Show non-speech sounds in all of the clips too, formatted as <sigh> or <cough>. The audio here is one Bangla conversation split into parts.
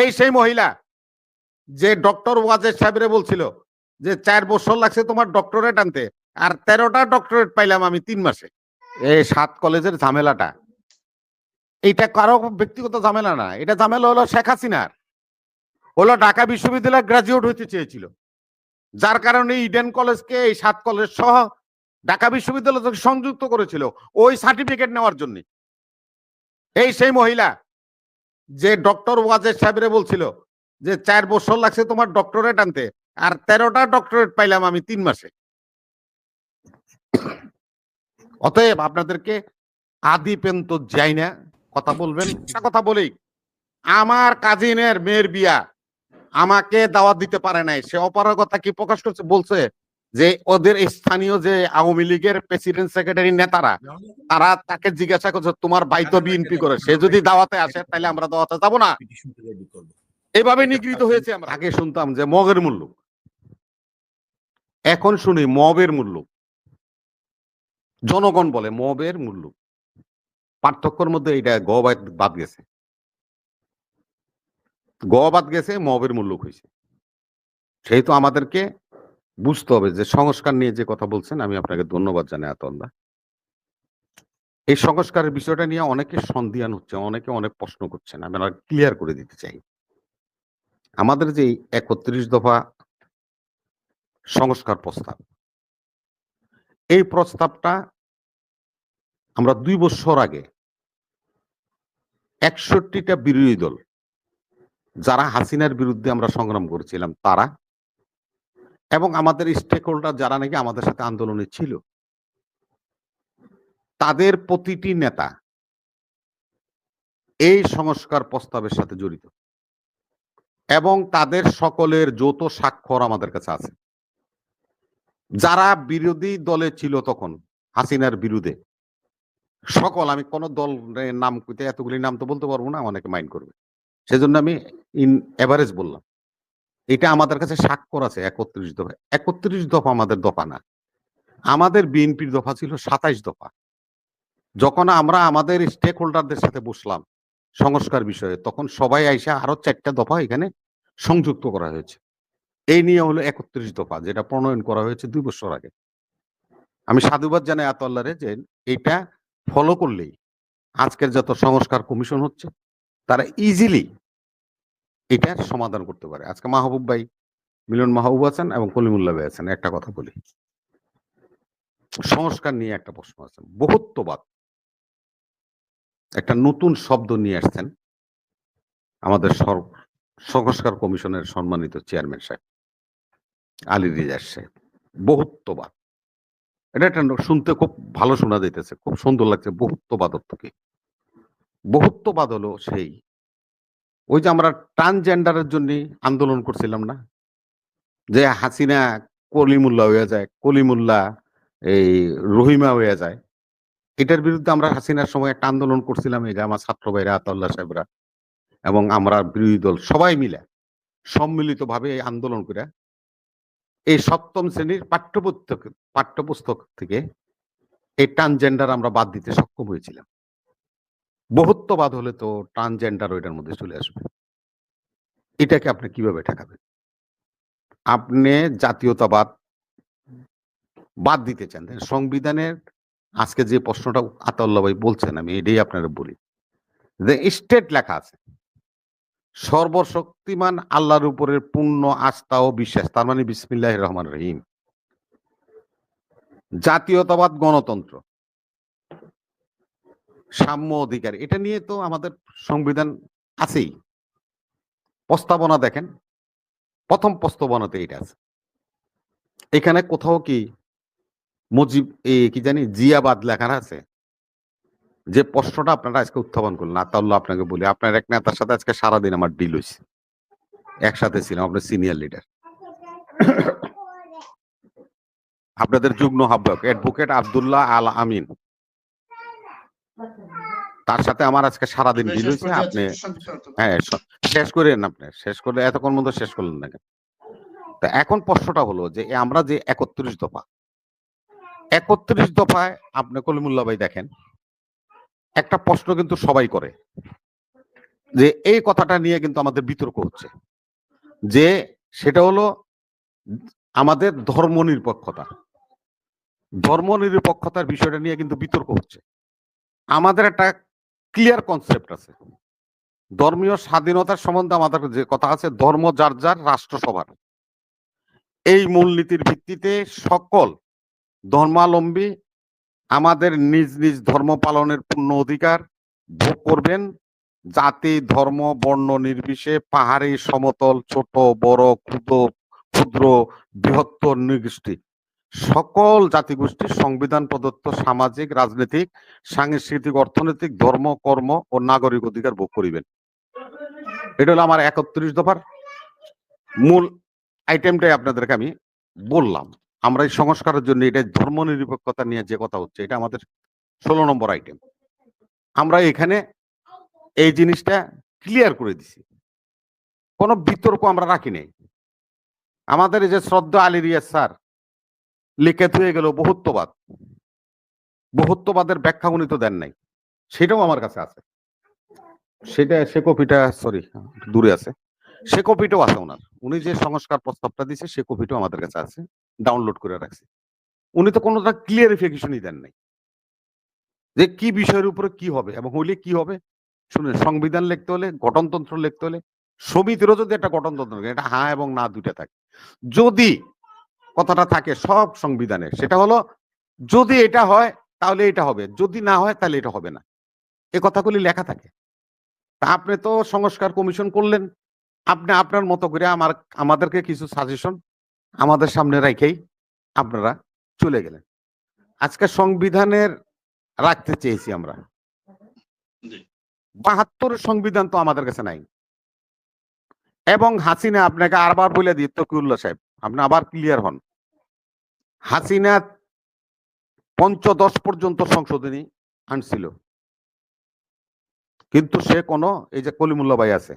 এই সেই মহিলা যে ডক্টর ওয়াজেদ সাহেবরে বলছিল যে চার বছর লাগছে তোমার ডক্টরেট আনতে, আর তেরোটা ডক্টরেট পাইলাম আমি তিন মাসে। এই সাত কলেজের ঝামেলাটা। এইটা কারও ব্যক্তিগত ঝামেলা না, এটা ঝামেলা হলো শেখ হাসিনার। হলো ঢাকা বিশ্ববিদ্যালয় গ্রাজুয়েট হইতে চেয়েছিল। যার কারণে ইডেন কলেজকে এই সাত কলেজ সহ ঢাকা বিশ্ববিদ্যালয় সংযুক্ত করেছিল ওই সার্টিফিকেট নেওয়ার জন্য। এই সেই মহিলা যে ডক্টর ওয়াজেদ সাহেবরে বলছিল যে চার বছর লাগছে তোমার ডক্টরেট আনতে, আর তেরোটা ডক্টরেট পাইলাম আমি তিন মাসে। অতএব আপনাদেরকে আদি পেন্ত যাই না, কথা বলবেন কথা বলি। আমার কাজিনের মেয়ের বিয়া আমাকে দাওয়াত দিতে পারে নাই, সে অপারগতা কি প্রকাশ করছে বলছে? যে ওদের স্থানীয় যে আওয়ামী লীগের প্রেসিডেন্ট সেক্রেটারি নেতারা, তারা তাকে জিজ্ঞাসা করছে, তোমার ভাই তো বিএনপি করে, সে যদি দাওয়াতে আসে, তাহলে আমরা দাওয়াতে যাব না? এভাবে নিগৃহীত হয়েছে আমরা। আগে শুনতাম যে মগের মূল্য। এখন শুনি মবের মূল্য। জনগণ বলে মবের মূল্য। পার্থক্যর মধ্যে এটা গ বাদ গেছে। গ বাদ গেছে, মবের মূল্য হয়েছে। সেই তো আমাদেরকে বুঝতে হবে যে সংস্কার নিয়ে যে কথা বলছেন, আমি আপনাকে ধন্যবাদ জানাই আতন্দা। এই সংস্কারের বিষয়টা নিয়ে অনেকে সন্ধিয়ান হচ্ছে, অনেকে অনেক প্রশ্ন করছেন, আমি ক্লিয়ার করে দিতে চাই। আমাদের যে একত্রিশ দফা সংস্কার প্রস্তাব, এই প্রস্তাবটা আমরা দুই বছর আগে একষট্টিটা বিরোধী দল, যারা হাসিনার বিরুদ্ধে আমরা সংগ্রাম করেছিলাম, তারা এবং আমাদের স্টেক হোল্ডার যারা নাকি আমাদের সাথে আন্দোলনে ছিল, তাদের প্রতিটি নেতা এই সংস্কার প্রস্তাবের সাথে জড়িত এবং তাদের সকলের যৌথ স্বাক্ষর আমাদের কাছে আছে। যারা বিরোধী দলে ছিল তখন, হাসিনার বিরুদ্ধে, সকল আমি কোন দল নাম এতগুলি নাম তো বলতে পারব না, অনেকে মাইন্ড করবে। সেজন্য আমি ইন এভারেজ বললাম। এটা আমাদের কাছে স্বাক্ষর আছে একত্রিশ দফা। একত্রিশ দফা আমাদের দফা না। আমাদের বিএনপির দফা ছিল সাতাইশ দফা। যখন আমরা আমাদের স্টেক হোল্ডারদের সাথে বসলাম সংস্কার বিষয়ে, তখন সবাই আইসা আরও চারটা দফা এখানে সংযুক্ত করা হয়েছে। এই নিয়ে হলো একত্রিশ দফা, যেটা প্রণয়ন করা হয়েছে দুই বছর আগে। আমি সাধুবাদ জানাই আতল্লারে যে এটা ফলো করলেই আজকের যত সংস্কার কমিশন হচ্ছে, তারা ইজিলি এটার সমাধান করতে পারে। আজকে মাহবুব ভাই, মিলন মাহবুব আছেন এবং কলিমুল্লাহ ভাই আছেন, একটা কথা বলি। সংস্কার নিয়ে একটা প্রশ্ন আছে, বহুত্ববাদ। একটা নতুন শব্দ নিয়ে আসছেন আমাদের সংস্কার কমিশনের সম্মানিত চেয়ারম্যান সাহেব, আলী রিজার সাহেব। বহুত্ববাদ। এটা একটা শুনতে খুব ভালো শোনা যাইতেছে, খুব সুন্দর লাগছে বহুত্ববাদ অর্থ কি বহুত্ববাদ হলো সেই ওই যে আমরা ট্রান্সজেন্ডারের জন্য আন্দোলন করছিলাম না? যে হাসিনা কলিমুল্লাহ হয়ে যায়, কলিমুল্লা এই রহিমা হয়ে যায়, এটার বিরুদ্ধে আমরা হাসিনার সময় একটা আন্দোলন করছিলাম, এই যে আমার ছাত্র ভাইরা, আতাউল্লাহ সাহেবরা এবং আমরা বিরোধী দল সবাই মিলে সম্মিলিত ভাবে এই আন্দোলন করে এই সপ্তম শ্রেণির পাঠ্যপুস্তক পাঠ্যপুস্তক থেকে এই ট্রান্সজেন্ডার আমরা বাদ দিতে সক্ষম হয়েছিলাম। বহুত্ববাদ হলে তো ট্রান্সজেন্ডার ওইটার মধ্যে চলে আসবে। এটাকে আপনি কীভাবে ঠেকাবেন? আপনি জাতীয়তাবাদ বাদ দিতে চান। সংবিধানের আজকে যে প্রশ্নটা আতাউল্লাহ ভাই বলছেন, আমি এটাই আপনারা বলি। যে স্টেট লেখা আছে, সর্বশক্তিমান আল্লাহর উপরের পূর্ণ আস্থা ও বিশ্বাস, তার মানে বিসমিল্লাহ রহমান রহিম। জাতীয়তাবাদ গণতন্ত্র। সাম্য অধিকার। এটা নিয়ে তো আমাদের সংবিধান আছেই। প্রস্তাবনা দেখেন, প্রথম প্রস্তাবনাতে এটা আছে। এখানে কোথাও কি মুজিব কি জানি, জিয়াবাদ লেখা আছে? যে প্রশ্নটা আপনারা আজকে উত্থাপন করলেন, আতাউল্লাহ আপনাকে বলি, আপনার এক নেতার সাথে আজকে সারাদিন আমার ডিল হয়েছে একসাথে ছিলাম, আপনার সিনিয়র লিডার আপনাদের যুগ্ম আহ্বায়ক অ্যাডভোকেট আবদুল্লাহ আল আমিন। তার সাথে আমার আজকে সারাদিন ডিল হয়েছে আপনি হ্যাঁ শেষ করেন আপনি শেষ করে এতক্ষণ মধ্যে শেষ করলেন না কেন? তা এখন প্রশ্নটা হলো যে আমরা যে একত্রিশ দফা একত্রিশ দফায় আপনি কলিমুল্লাহ ভাই দেখেন একটা প্রশ্ন কিন্তু সবাই করে যে এই কথাটা নিয়ে কিন্তু আমাদের বিতর্ক হচ্ছে যে সেটা হলো আমাদের ধর্ম নিরপেক্ষতা ধর্ম নিরপেক্ষতার বিষয়টা নিয়ে কিন্তু বিতর্ক হচ্ছে। আমাদের একটা ক্লিয়ার কনসেপ্ট আছে। ধর্মীয় স্বাধীনতার সম্বন্ধে আমাদের যে কথা আছে, ধর্ম যার যার রাষ্ট্রসভার এই মূলনীতির ভিত্তিতে সকল ধর্মাবলম্বী আমাদের নিজ নিজ ধর্ম পালনের পূর্ণ অধিকার ভোগ করবেন। জাতি, ধর্ম, বর্ণ নির্বিশে পাহাড়ি, সমতল, ছোট, বড়, ক্ষুদ্র ক্ষুদ্র, বৃহত্তর নিগোষ্ঠী সকল জাতিগোষ্ঠীর সংবিধান প্রদত্ত সামাজিক, রাজনৈতিক, সাংস্কৃতিক, অর্থনৈতিক, ধর্ম, কর্ম ও নাগরিক অধিকার ভোগ করিবেন। এটা হলো আমার একত্রিশ দফার মূল আইটেমটাই আপনাদেরকে আমি বললাম। আমরা এই সংস্কারের জন্য এটা ধর্ম নিরপেক্ষতা নিয়ে যে কথা হচ্ছে, এটা আমাদের ষোলো নম্বর আইটেম আমরা এখানে এই জিনিসটা ক্লিয়ার করে দিছি। কোনো বিতর্ক আমরা রাখি নাই। আমাদের এই যে শ্রদ্ধা আলী রিয়াজ স্যার লিখে থুয়ে গেল বহুত্ববাদ। বহুত্ববাদের ব্যাখ্যা উনি তো দেন নাই। সেটাও আমার কাছে আছে। সেটা, সে কপিটা সরি দূরে আছে। সে কপিটাও আছে ওনার। উনি যে সংস্কার প্রস্তাবটা দিছে সে কপিটাও আমাদের কাছে আছে। ডাউনলোড করে রাখছে। উনি তো কোনোটা ক্লিয়ারিফিকেশনই দেন নাই। যে কি বিষয়ের উপরে কি হবে এবং হইলে কি হবে? শুনে সংবিধান লিখতে হলে, গঠনতন্ত্র লিখতে হলে, সমিতিরও যদি একটা গঠনতন্ত্র এটা হ্যাঁ এবং না দুইটা থাকে। যদি কথাটা থাকে সব সংবিধানে। সেটা হলো যদি এটা হয় তাহলে এটা হবে। যদি না হয় তাহলে এটা হবে না। এ কথাগুলি লেখা থাকে। তা আপনি তো সংস্কার কমিশন করলেন। আপনি আপনার মতো করে আমার আমাদেরকে কিছু সাজেশন আমাদের সামনে রেখেই আপনারা চলে গেলেন। আজকে সংবিধানের রাখতে চেয়েছি আমরা। বাহাত্তর সংবিধান তো আমাদের কাছে নাই। এবং হাসিনা আপনাকে আরবার বলে দিই তকিউল্লাহ সাহেব আপনি আবার ক্লিয়ার হন। হাসিনা পঞ্চদশ পর্যন্ত সংশোধনী আনছিল। কিন্তু সে কোনো, এই যে কলিমুল্লাহ ভাই আছে,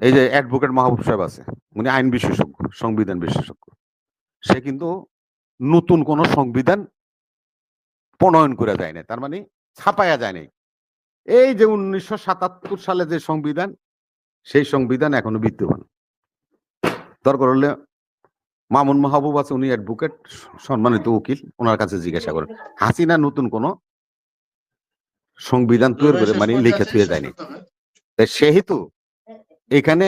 এই যে অ্যাডভোকেট মাহবুব সাহেব আছে, উনি আইন বিশেষজ্ঞ, সংবিধান বিশেষজ্ঞ, সে কিন্তু নতুন কোন সংবিধান প্রণয়ন করে যায় না তার মানে ছাপায়া যায় নাই। এই যে উনিশশো সাতাত্তর সালে যে সংবিধান, সেই সংবিধান এখনও বিদ্যমান। দরকার হলে মামুন মাহবুব আছে উনি অ্যাডভোকেট সম্মানিত উকিল ওনার কাছে জিজ্ঞাসা করেন। হাসিনা নতুন কোন সংবিধান তৈরি করে মানে লিখে থুয়ে যায়নি সেহেতু এখানে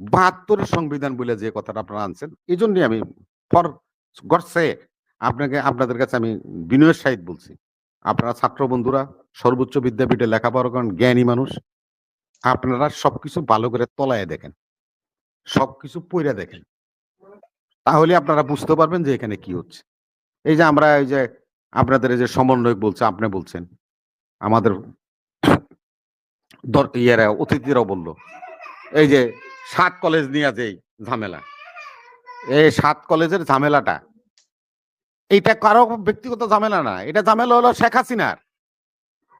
বাহাত্তরের সংবিধান বলে যে কথাটা আপনারা আনছেন এই জন্যই আমি ফর গডসে আপনাকে আপনাদের কাছে আমি বিনয়ের সাহিত বলছি। আপনারা ছাত্র বন্ধুরা সর্বোচ্চ বিদ্যাপীঠে লেখাপড়া করেন জ্ঞানী মানুষ আপনারা সবকিছু ভালো করে তলায় দেখেন সবকিছু পইরা দেখেন। তাহলে আপনারা বুঝতে পারবেন যে এখানে কি হচ্ছে। এই যে আমরা এই যে আপনাদের এই যে সমন্বয়ক বলছে, আপনি বলছেন। আমাদের দর- ইয়েরা, অতিথিরাও বলল, এই যে সাত কলেজ নিয়ে যেই ঝামেলা। এই সাত কলেজের ঝামেলাটা, এইটা কারও ব্যক্তিগত ঝামেলা না, এটা ঝামেলা হলো শেখ হাসিনার।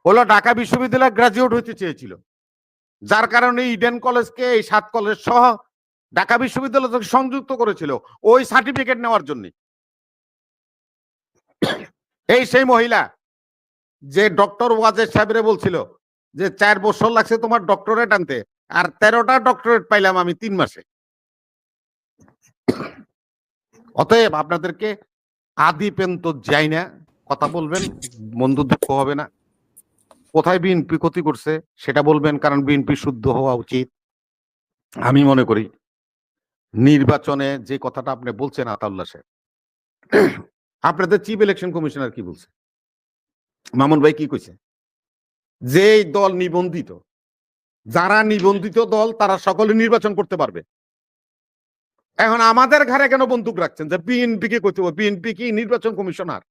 হলো ঢাকা বিশ্ববিদ্যালয় গ্রাজুয়েট হইতে চেয়েছিল। যার কারণে ইডেন কলেজকে এই সাত কলেজ সহ ঢাকা বিশ্ববিদ্যালয় থেকে সংযুক্ত করেছিল ওই সার্টিফিকেট নেওয়ার জন্য। এই সেই মহিলা যে ডক্টর ওয়াজেদ সাহেবরে বলছিল যে চার বছর লাগছে তোমার ডক্টরেট আনতে, আর তেরোটা ডক্টরেট পাইলাম আমি তিন মাসে। অতএব আপনাদেরকে আদি পেন্ত যাই না, কথা বলবেন বন্ধু দুঃখ হবে না। কোথায় বিএনপি ক্ষতি করছে সেটা বলবেন, কারণ বিএনপি শুদ্ধ হওয়া উচিত। আমি মনে করি নির্বাচনে যে কথাটা আপনি বলছেন আতাউল্লা সাহেব, আপনাদের চিফ ইলেকশন কমিশনার কি বলছে? মামুন ভাই কি কইছে? যে দল নিবন্ধিত, যারা নিবন্ধিত দল, তারা সকলে নির্বাচন করতে পারবে। এখন আমাদের ঘরে কেন বন্দুক রাখছেন? যে বিএনপি কে করতে বিএনপি কি নির্বাচন কমিশনার?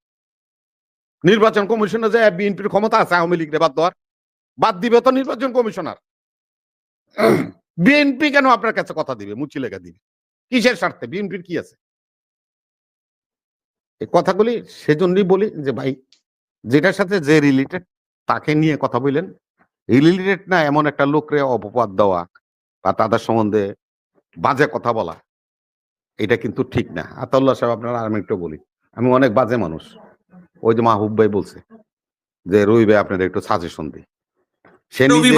নির্বাচন কমিশনার যে বিএনপির ক্ষমতা আছে, আওয়ামী লীগ বাদ দেওয়ার, বাদ দিবে তো নির্বাচন কমিশনার। বিএনপি কেন আপনার কাছে কথা দিবে? মুচি লেখা দিবে। কিসের স্বার্থে? বিএনপির কি আছে? এই কথাগুলি সেজন্যই বলি যে, ভাই, যেটার সাথে যে রিলেটেড তাকে নিয়ে কথা বললেন রিলেটেড না এমন একটা লোকরে অপবাদ দেওয়া বা তাদের সম্বন্ধে বাজে কথা বলা, এটা কিন্তু ঠিক না। আতাউল্লাহ সাহেব, আপনারা আমি একটু বলি। আমি অনেক বাজে মানুষ। ওই যে মাহবুব ভাই বলছে যে রবি ভাই, আপনাদের একটু সাজেশন দিই। সে নিজে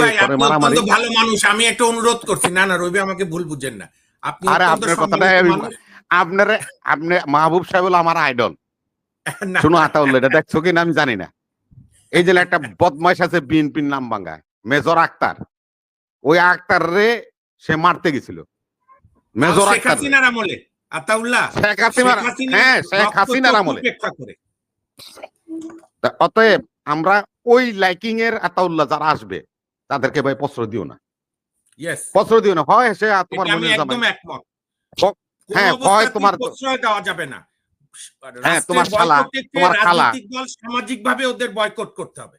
ভালো মানুষ আমি একটা অনুরোধ করছি। না না রবি আমাকে ভুল বুঝেন না। আপনি আরে আপনার কথাটাই আমি। আপনার আপনি মাহবুব সাহেব হলো আমার আইডল <laughs> শুনো আতাউল্লাহ এটা দেখছ কিনা? আমি জানি না। এই যে একটা বদমাইশ আছে বিএনপির নাম ভাঙ্গায় মেজর আক্তার। ওই আক্তার রে সে মারতে গেছিল। মেজর শেখ আক্তার আতাউল্লাহ শেখ হাসিনার হ্যাঁ শেখ হাসিনার আমলে। অতএব আমরা ওই লাইকিং এর আতাউল্লাহ যারা আসবে তাদেরকে ভাই প্রশ্রয় দিও না। প্রশ্রয় দিও না হয় সে তোমার মনে হ্যাঁ, হয় তোমার- দেওয়া যাবে না। হ্যাঁ, তোমার শালা, তোমার খালা। সামাজিক ভাবে ওদের বয়কট করতে হবে।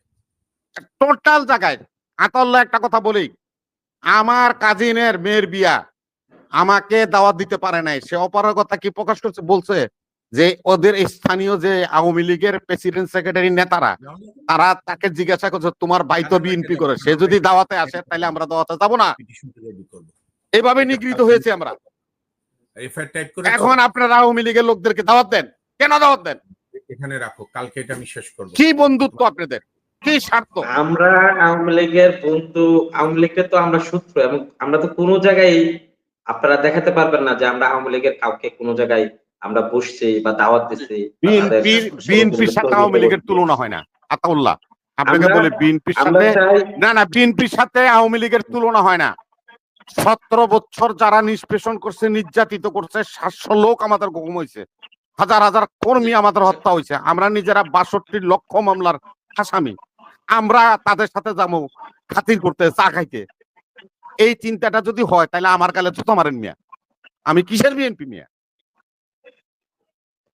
টোটাল জায়গায় আতাউল্লাহ একটা কথা বলি আমার কাজিনের মেয়ের বিয়া আমাকে দাওয়াত দিতে পারে নাই সে অপারগতা কি প্রকাশ করছে বলছে? যে ওদের স্থানীয় যে আওয়ামী লীগের প্রেসিডেন্ট সেক্রেটারি নেতারা তারা তাকে জিজ্ঞাসা করছে তোমার ভাই তো বিএনপি করে সে যদি দাওয়াতে আসে তাহলে আমরা দাওয়াতে যাব না। এইভাবে নিগৃহীত হয়েছে আমরা। এখন আপনারা আওয়ামী লীগের লোকদেরকে দাওয়াত দেন। কেন দাওয়াত দেন? এখানে রাখো কালকে এটা আমি শেষ করব। কি বন্ধুত্ব আপনাদের? কি স্বার্থ? আমরা আওয়ামী লীগের বন্ধু আওয়ামী লীগের তো আমরা সূত্র এবং আমরা তো কোনো জায়গায় আপনারা দেখাতে পারবেন না যে আমরা আওয়ামী লীগের কাউকে কোনো জায়গায় আমরা বসছি বা দাওয়াত দিচ্ছি বিএনপির সাথে আওয়ামী লীগের তুলনা হয় না। আতাউল্লাহ আপনাকে বলে বিএনপির সাথে না না বিএনপির সাথে আওয়ামী লীগের তুলনা হয় না। সতেরো বছর যারা নিষ্পেষণ করছে নির্যাতিত করছে সাতশো লোক আমাদের গুম হয়েছে হাজার হাজার কর্মী আমাদের হত্যা হয়েছে আমরা নিজেরা বাষট্টি লক্ষ মামলার আসামি। আমরা তাদের সাথে যাব খাতির করতে চা খাইতে। এই চিন্তাটা যদি হয় তাহলে আমার কালে জুতো মারেন মিয়া। আমি কিসের বিএনপি মিয়া?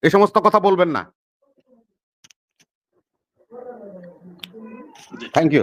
এই সমস্ত কথা বলবেন না। Thank you